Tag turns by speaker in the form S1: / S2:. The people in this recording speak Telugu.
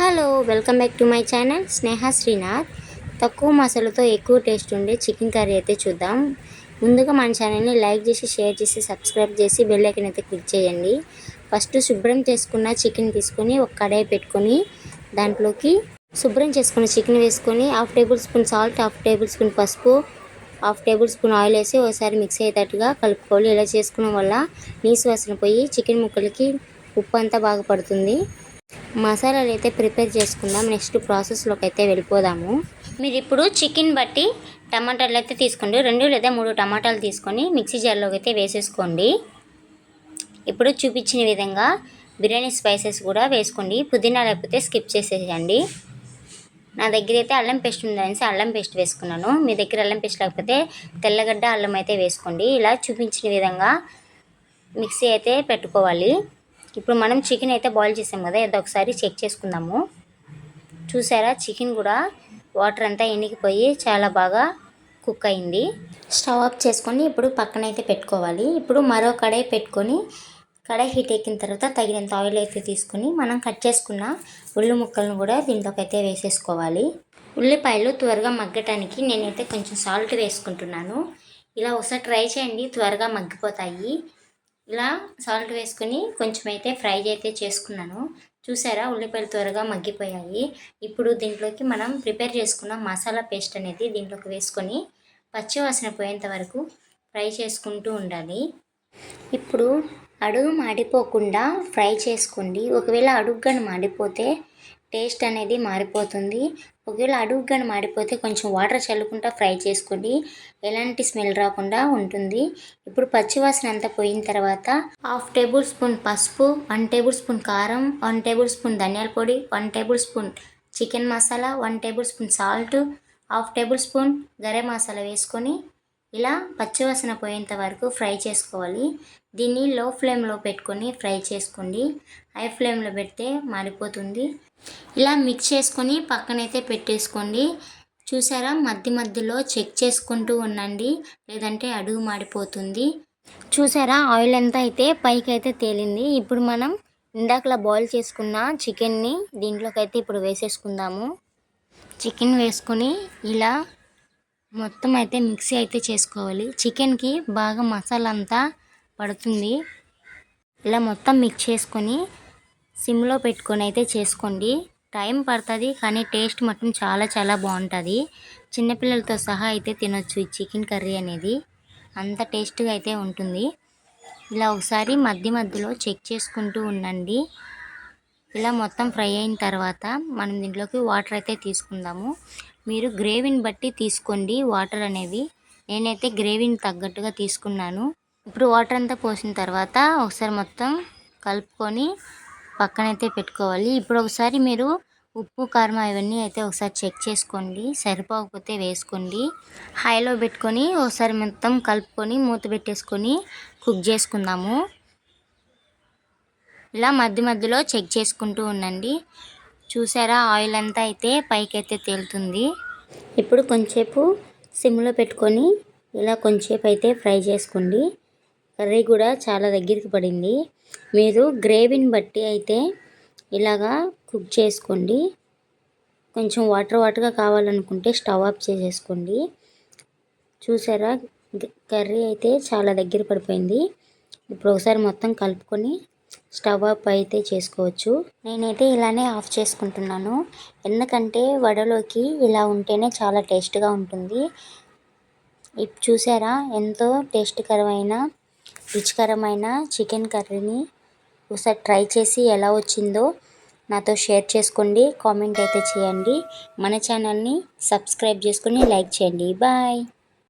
S1: Hello welcome back to my channel. Sneha Srinath. తక్కువ మసాలాతో ఎక్కువ టేస్ట్ ఉండే చికెన్ కర్రీ అయితే చూద్దాం. ముందుగా మన ఛానల్ని లైక్ చేసి షేర్ చేసి సబ్స్క్రైబ్ చేసి బెల్ ఐకన్ అయితే క్లిక్ చేయండి. ఫస్ట్ శుభ్రం చేసుకున్న చికెన్ తీసుకొని ఒక కడాయి పెట్టుకొని దాంట్లోకి శుభ్రం చేసుకున్న చికెన్ వేసుకొని half tablespoon salt half tablespoon పసుపు హాఫ్ టేబుల్ స్పూన్ ఆయిల్ వేసి ఒకసారి మిక్స్ అయ్యేటట్టుగా కలుపుకోవాలి. ఇలా చేసుకోవడం వల్ల నీసు వాసన పోయి చికెన్ ముక్కలకి ఉప్పు అంతా బాగా పడుతుంది. మసాలాలు అయితే ప్రిపేర్ చేసుకుందాం. నెక్స్ట్ ప్రాసెస్లోకి అయితే వెళ్ళిపోదాము. మీరు ఇప్పుడు చికెన్ బట్టి టమాటాలు అయితే తీసుకోండి. రెండు లేదా మూడు టమాటాలు తీసుకొని మిక్సీ జార్లోకి అయితే వేసేసుకోండి. ఇప్పుడు చూపించిన విధంగా బిర్యానీ స్పైసెస్ కూడా వేసుకోండి. పుదీనా లేకపోతే స్కిప్ చేసేయండి నా దగ్గర అయితే అల్లం పేస్ట్ ఉందనేసి అల్లం పేస్ట్ వేసుకున్నాను. మీ దగ్గర అల్లం పేస్ట్ లేకపోతే తెల్లగడ్డ అల్లం అయితే వేసుకోండి. ఇలా చూపించిన విధంగా మిక్సీ అయితే పెట్టుకోవాలి. ఇప్పుడు మనం చికెన్ అయితే బాయిల్ చేసాం కదా ఇది ఒకసారి చెక్ చేసుకుందాము. చూసారా చికెన్ కూడా వాటర్ అంతా ఎనిగిపోయి చాలా బాగా కుక్ అయింది. స్టవ్ ఆఫ్ చేసుకొని ఇప్పుడు పక్కన అయితే పెట్టుకోవాలి. ఇప్పుడు మరో కడాయి పెట్టుకొని కడాయి హీట్ ఎక్కిన తర్వాత తగినంత ఆయిల్ అయితే తీసుకొని మనం కట్ చేసుకున్న ఉల్లి ముక్కలను కూడా దీంట్లోకి అయితే వేసేసుకోవాలి. ఉల్లిపాయలు త్వరగా మగ్గటానికి నేనైతే కొంచెం సాల్ట్ వేసుకుంటున్నాను. ఇలా ఒకసారి ట్రై చేయండి త్వరగా మగ్గిపోతాయి. ఇలా సాల్ట్ వేసుకొని కొంచెం అయితే ఫ్రై అయితే చేసుకున్నాను. చూసారా? ఉల్లిపాయలు త్వరగా మగ్గిపోయాయి. ఇప్పుడు దీంట్లోకి మనం ప్రిపేర్ చేసుకున్న మసాలా పేస్ట్ అనేది దీంట్లోకి వేసుకొని పచ్చివాసన పోయేంత వరకు ఫ్రై చేసుకుంటూ ఉండాలి. ఇప్పుడు అడుగు మాడిపోకుండా ఫ్రై చేసుకోండి. ఒకవేళ అడుగు మాడిపోతే టేస్ట్ అనేది మారిపోతుంది. ఒకవేళ అడుగు కానీ మాడిపోతే కొంచెం వాటర్ చల్లుకుంటా ఫ్రై చేసుకోండి ఎలాంటి స్మెల్ రాకుండా ఉంటుంది. ఇప్పుడు పచ్చివాసన అంతా పోయిన తర్వాత హాఫ్ టేబుల్ స్పూన్ పసుపు వన్ టేబుల్ స్పూన్ కారం వన్ టేబుల్ స్పూన్ ధనియాల పొడి one tablespoon chicken masala one tablespoon salt half tablespoon garam masala వేసుకొని ఇలా పచ్చివాసన పోయేంత వరకు ఫ్రై చేసుకోవాలి. దీన్ని లో ఫ్లేమ్లో పెట్టుకొని ఫ్రై చేసుకోండి. హై ఫ్లేమ్లో పెడితే మాడిపోతుంది. ఇలా మిక్స్ చేసుకొని పక్కనైతే పెట్టేసుకోండి. చూసారా? మధ్య మధ్యలో చెక్ చేసుకుంటూ ఉండండి. లేదంటే అడుగు మాడిపోతుంది. చూసారా? ఆయిల్ అంతా అయితే పైకి అయితే తేలింది. ఇప్పుడు మనం ఇందాకలా బాయిల్ చేసుకున్న చికెన్ని దీంట్లోకి అయితే ఇప్పుడు వేసేసుకుందాము. చికెన్ వేసుకొని ఇలా మొత్తం అయితే మిక్సీ అయితే చేసుకోవాలి. చికెన్కి బాగా మసాలా అంతా పడుతుంది. ఇలా మొత్తం మిక్స్ చేసుకొని సిమ్లో పెట్టుకొని అయితే చేసుకోండి. టైం పడుతుంది కానీ టేస్ట్ మొత్తం చాలా చాలా బాగుంటుంది. చిన్నపిల్లలతో సహా అయితే తినొచ్చు ఈ చికెన్ కర్రీ అనేది. అంత టేస్ట్గా అయితే ఉంటుంది. ఇలా ఒకసారి మధ్య మధ్యలో చెక్ చేసుకుంటూ ఉండండి. ఇలా మొత్తం ఫ్రై అయిన తర్వాత మనం దీంట్లోకి వాటర్ అయితే తీసుకుందాము. మీరు గ్రేవీని బట్టి తీసుకోండి వాటర్ అనేవి. నేనైతే గ్రేవీని తగ్గట్టుగా తీసుకున్నాను. ఇప్పుడు వాటర్ అంతా పోసిన తర్వాత ఒకసారి మొత్తం కలుపుకొని పక్కనైతే పెట్టుకోవాలి. ఇప్పుడు ఒకసారి మీరు ఉప్పు కారం అవన్నీ అయితే ఒకసారి చెక్ చేసుకోండి. సరిపోకపోతే వేసుకోండి. హైలో పెట్టుకొని ఒకసారి మొత్తం కలుపుకొని మూత పెట్టేసుకొని కుక్ చేసుకుందాము. ఇలా మధ్య మధ్యలో చెక్ చేసుకుంటూ ఉండండి. చూసారా? ఆయిల్ అంతా అయితే పైకి అయితే తేలుతుంది. ఇప్పుడు కొంచెంసేపు సిమ్లో పెట్టుకొని ఇలా కొంచెంసేపు అయితే ఫ్రై చేసుకోండి. కర్రీ కూడా చాలా దగ్గరికి పడింది. మీరు గ్రేవీని బట్టి అయితే ఇలాగా కుక్ చేసుకోండి. కొంచెం వాటర్ వాటర్గా కావాలనుకుంటే స్టవ్ ఆఫ్ చేసేసుకోండి. చూసారా? కర్రీ అయితే చాలా దగ్గర పడిపోయింది. ఇప్పుడు ఒకసారి మొత్తం కలుపుకొని స్టవ్ ఆఫ్ అయితే చేసుకోవచ్చు. నేనైతే ఇలానే ఆఫ్ చేసుకుంటున్నాను. ఎందుకంటే వడలోకి ఇలా ఉంటేనే చాలా టేస్ట్గా ఉంటుంది. ఇప్పుడు చూసారా? ఎంతో టేస్ట్కరమైన రుచికరమైన చికెన్ కర్రీని ఒకసారి ట్రై చేసి ఎలా వచ్చిందో నాతో షేర్ చేసుకోండి. కామెంట్ అయితే చేయండి. మన ఛానల్ని సబ్స్క్రైబ్ చేసుకొని లైక్ చేయండి. బాయ్!